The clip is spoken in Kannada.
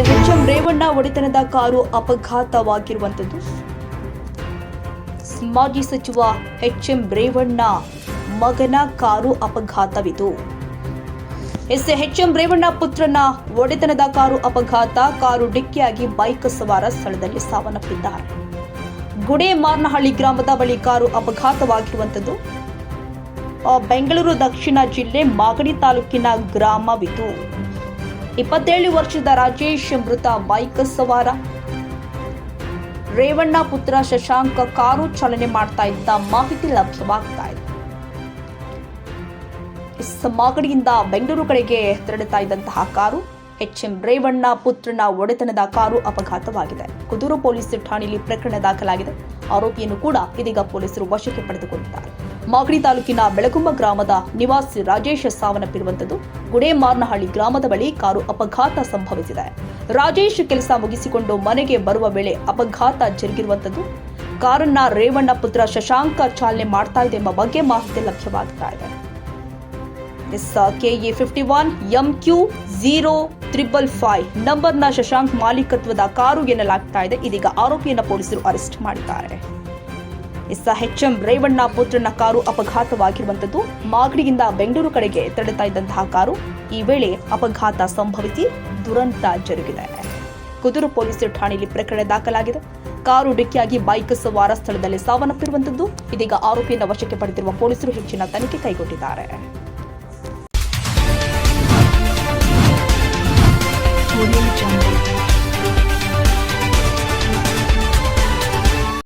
ಎಸ್ ಎಚ್ ಎಂ ರೇವಣ್ಣ ಒಡೆತನದ ಕಾರು ಅಪಘಾತವಾಗಿರುವಂಥದ್ದು. ಮಾಜಿ ಸಚಿವ ಎಚ್ ಎಂ ರೇವಣ್ಣ ಮಗನ ಕಾರು ಅಪಘಾತವಿದು. ಎಸ್ ಎಚ್ ಎಂ ರೇವಣ್ಣ ಪುತ್ರನ ಒಡೆತನದ ಕಾರು ಅಪಘಾತ. ಕಾರು ಡಿಕ್ಕಿಯಾಗಿ ಬೈಕ್ ಸವಾರ ಸ್ಥಳದಲ್ಲಿ ಸಾವನ್ನಪ್ಪಿದ್ದಾರೆ. ಗುಡೇಮಾರ್ನಹಳ್ಳಿ ಗ್ರಾಮದ ಬಳಿ ಕಾರು ಅಪಘಾತವಾಗಿರುವಂಥದ್ದು. ಬೆಂಗಳೂರು ದಕ್ಷಿಣ ಜಿಲ್ಲೆ ಮಾಗಡಿ ತಾಲೂಕಿನ ಗ್ರಾಮವಿದು. ಇಪ್ಪತ್ತೇಳು ವರ್ಷದ ರಾಜೇಶ್ ಮೃತ ಬೈಕ್ ಸವಾರ. ರೇವಣ್ಣ ಪುತ್ರ ಶಶಾಂಕ ಕಾರು ಚಾಲನೆ ಮಾಡ್ತಾ ಇದ್ದ ಮಾಹಿತಿ ಲಭ್ಯವಾಗ್ತಾ ಇದೆ. ಮಾಗಡಿಯಿಂದ ಬೆಂಗಳೂರು ಕಡೆಗೆ ತೆರಳುತ್ತಾ ಇದ್ದಂತಹ ಕಾರು ಎಚ್ ಎಂ ರೇವಣ್ಣ ಪುತ್ರನ ಒಡೆತನದ ಕಾರು ಅಪಘಾತವಾಗಿದೆ. ಕುದೂರು ಪೊಲೀಸ್ ಠಾಣೆಯಲ್ಲಿ ಪ್ರಕರಣ ದಾಖಲಾಗಿದೆ. ಆರೋಪಿಯನ್ನು ಕೂಡ ಇದೀಗ ಪೊಲೀಸರು ವಶಕ್ಕೆ ಪಡೆದುಕೊಂಡಿದ್ದಾರೆ. ಮಾಗಡಿ ತಾಲೂಕಿನ ಬೆಳಗುಂಬ ಗ್ರಾಮದ ನಿವಾಸಿ ರಾಜೇಶ್ ಸಾವನ್ನಪ್ಪಿರುವಂತದ್ದು ಗುಡೇಮಾರ್ನಹಳ್ಳಿ ಗ್ರಾಮದ ಬಳಿ ಕಾರು ಅಪಘಾತ ಸಂಭವಿಸಿದೆ. ರಾಜೇಶ್ ಕೆಲಸ ಮುಗಿಸಿಕೊಂಡು ಮನೆಗೆ ಬರುವ ವೇಳೆ ಅಪಘಾತ ಜರುಗಿರುವಂತದ್ದು ಕಾರನ್ನ ರೇವಣ್ಣ ಪುತ್ರ ಶಶಾಂಕ ಚಾಲನೆ ಮಾಡ್ತಾ ಇದೆ ಎಂಬ ಬಗ್ಗೆ ಮಾಹಿತಿ ಲಭ್ಯವಾಗ್ತಾ ಇದೆ. S K A fifty one M Q zero triple five ನಂಬರ್ನ ಶಶಾಂಕ್ ಮಾಲೀಕತ್ವದ ಕಾರು ಎನ್ನಲಾಗ್ತಾ ಇದೆ. ಇದೀಗ ಆರೋಪಿಯನ್ನು ಪೊಲೀಸರು ಅರೆಸ್ಟ್ ಮಾಡಿದ್ದಾರೆ. ಎಸ್ ಎಚ್ ಎಂ ರೇವಣ್ಣ ಪುತ್ರನ ಕಾರು ಅಪಘಾತವಾಗಿರುವಂತದ್ದು ಮಾಗಡಿಯಿಂದ ಬೆಂಗಳೂರು ಕಡೆಗೆ ತಡೆತಾ ಇದ್ದಂತಹ ಕಾರು ಈ ವೇಳೆ ಅಪಘಾತ ಸಂಭವಿಸಿ ದುರಂತ ಜರುಗಿದೆ. ಕುದುರು ಪೊಲೀಸರು ಠಾಣೆಯಲ್ಲಿ ಪ್ರಕರಣ ದಾಖಲಾಗಿದೆ. ಕಾರು ಡಿಕ್ಕಿಯಾಗಿ ಬೈಕ್ ಸವಾರ ಸ್ಥಳದಲ್ಲಿ ಸಾವನ್ನಪ್ಪಿರುವಂತದ್ದು ಇದೀಗ ಆರೋಪಿಯನ್ನು ವಶಕ್ಕೆ ಪಡೆದಿರುವ ಪೊಲೀಸರು ಹೆಚ್ಚಿನ ತನಿಖೆ ಕೈಗೊಂಡಿದ್ದಾರೆ.